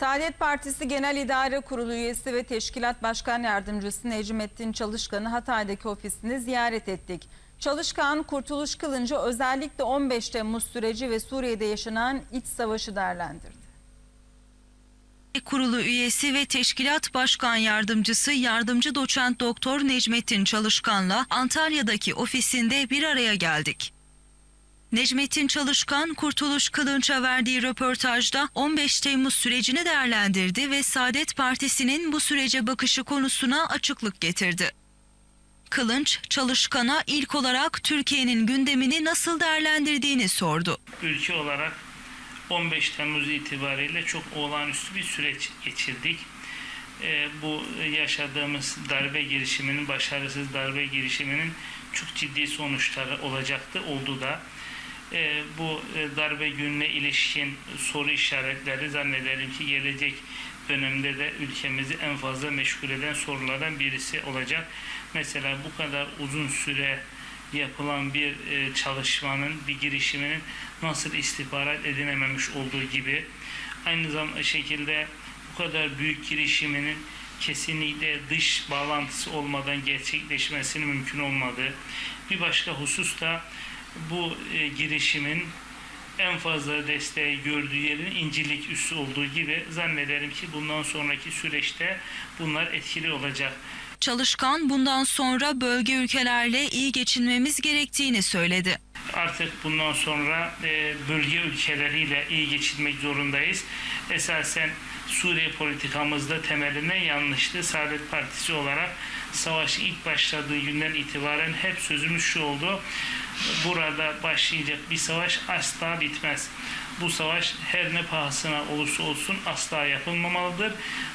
Saadet Partisi Genel İdare Kurulu üyesi ve Teşkilat Başkan Yardımcısı Necmettin Çalışkan'ı Hatay'daki ofisini ziyaret ettik. Çalışkan, Kurtuluş Kılınca özellikle 15 Temmuz süreci ve Suriye'de yaşanan iç savaşı değerlendirdi. Kurulu üyesi ve Teşkilat Başkan Yardımcısı Yardımcı Doçent Doktor Necmettin Çalışkan'la Antalya'daki ofisinde bir araya geldik. Necmettin Çalışkan, Kurtuluş Kılınç'a verdiği röportajda 15 Temmuz sürecini değerlendirdi ve Saadet Partisi'nin bu sürece bakışı konusuna açıklık getirdi. Kılınç, Çalışkan'a ilk olarak Türkiye'nin gündemini nasıl değerlendirdiğini sordu. ülke olarak 15 Temmuz itibariyle çok olağanüstü bir süreç geçirdik. Ee, bu yaşadığımız darbe girişiminin, başarısız darbe girişiminin çok ciddi sonuçları olacaktı, oldu da. Ee, bu e, darbe gününe ilişkin soru işaretleri zannederim ki gelecek dönemde de ülkemizi en fazla meşgul eden sorulardan birisi olacak. Mesela bu kadar uzun süre yapılan bir e, çalışmanın, bir girişiminin nasıl istihbarat edinememiş olduğu gibi aynı zamanda şekilde bu kadar büyük girişiminin kesinlikle dış bağlantısı olmadan gerçekleşmesinin mümkün olmadığı. Bir başka husus da bu e, girişimin en fazla desteği gördüğü yerin İncirlik üssü olduğu gibi zannederim ki bundan sonraki süreçte bunlar etkili olacak. Çalışkan bundan sonra bölge ülkelerle iyi geçinmemiz gerektiğini söyledi. Artık bundan sonra e, bölge ülkeleriyle iyi geçinmek zorundayız. Esasen Suriye politikamızda temeline yanlıştı. Saadet Partisi olarak savaşın ilk başladığı günden itibaren hep sözümüz şu oldu. Burada başlayacak bir savaş asla bitmez. Bu savaş her ne pahasına olursa olsun asla yapılmamalıdır.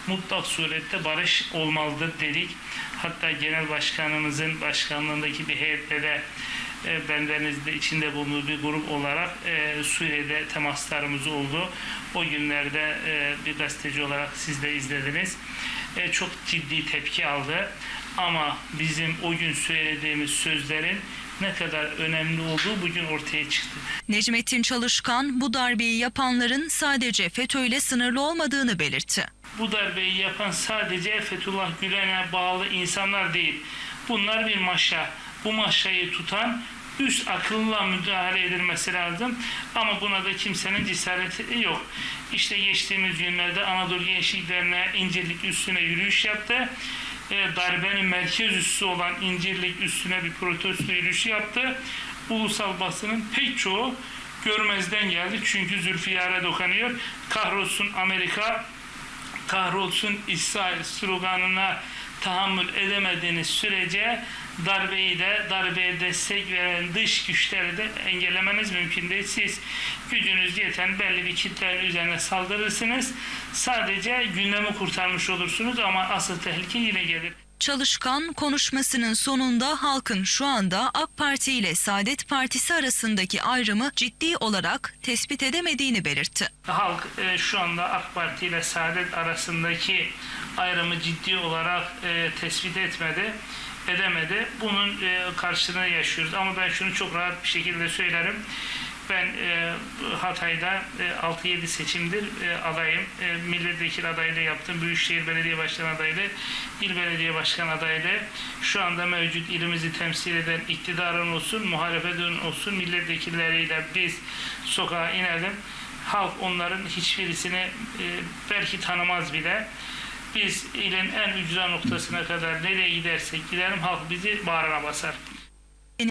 Mutlak surette barış olmalıdır dedik. Hatta genel başkanımızın başkanlığındaki bir heyette de e, bendeniz de içinde bulunduğu bir grup olarak e, Suriye'de temaslarımız oldu. O günlerde e, bir gazeteci olarak siz de izlediniz. E, çok ciddi tepki aldı. Ama bizim o gün söylediğimiz sözlerin ne kadar önemli olduğu bugün ortaya çıktı. Necmettin Çalışkan bu darbeyi yapanların sadece FETÖ ile sınırlı olmadığını belirtti. Bu darbeyi yapan sadece Fethullah Gülen'e bağlı insanlar değil. Bunlar bir maşa. Bu maşayı tutan üst akılla müdahale edilmesi lazım. Ama buna da kimsenin cesareti yok. İşte geçtiğimiz günlerde Anadolu Gençlik Derneği İncirlik üstüne yürüyüş yaptı. E, darbenin merkez üssü olan İncirlik üstüne bir protesto yürüyüşü yaptı. Ulusal basının pek çoğu görmezden geldi. Çünkü Zülfiyar'a dokanıyor. Kahrolsun Amerika, kahrolsun İsrail sloganına tahammül edemediğiniz sürece darbeyi de darbeye destek veren dış güçleri de engellemeniz mümkün değil. Siz gücünüz yeten belli bir kitlenin üzerine saldırırsınız. Sadece gündemi kurtarmış olursunuz ama asıl tehlike yine gelir. Çalışkan konuşmasının sonunda halkın şu anda AK Parti ile Saadet Partisi arasındaki ayrımı ciddi olarak tespit edemediğini belirtti. Halk e, şu anda AK Parti ile Saadet arasındaki ayrımı ciddi olarak e, tespit etmedi, edemedi. Bunun e, karşılığını yaşıyoruz. Ama ben şunu çok rahat bir şekilde söylerim. Ben e, Hatay'da e, 6-7 seçimdir e, adayım. E, milletvekili adaylığı yaptım. Büyükşehir Belediye Başkanı adaylığı, il belediye başkan adaylığı. Şu anda mevcut ilimizi temsil eden iktidarın olsun, muhalefetin olsun milletvekilleriyle biz sokağa inelim. Halk onların hiçbirisini e, belki tanımaz bile. Biz ilin en ücra noktasına kadar nereye gidersek gidelim halk bizi bağrına basar.